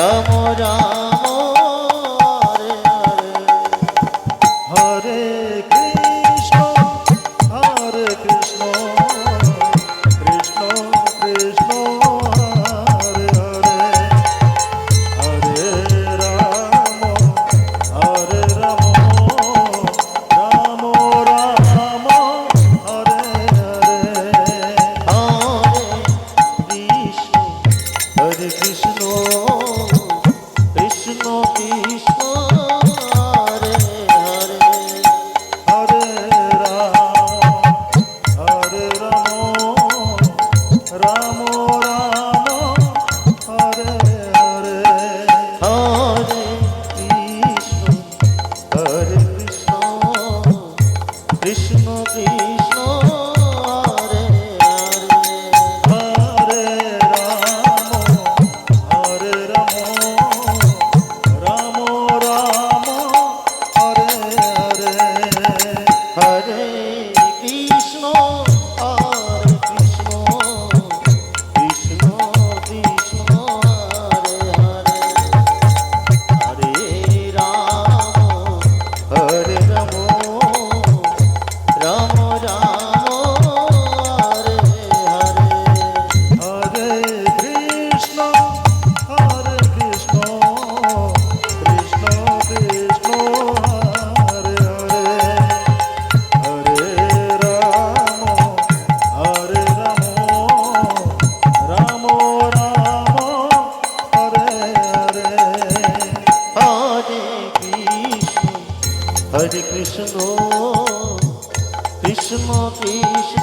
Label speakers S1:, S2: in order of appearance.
S1: কামরা কৃষ্ণ কৃষ্ণ কৃষ্ণ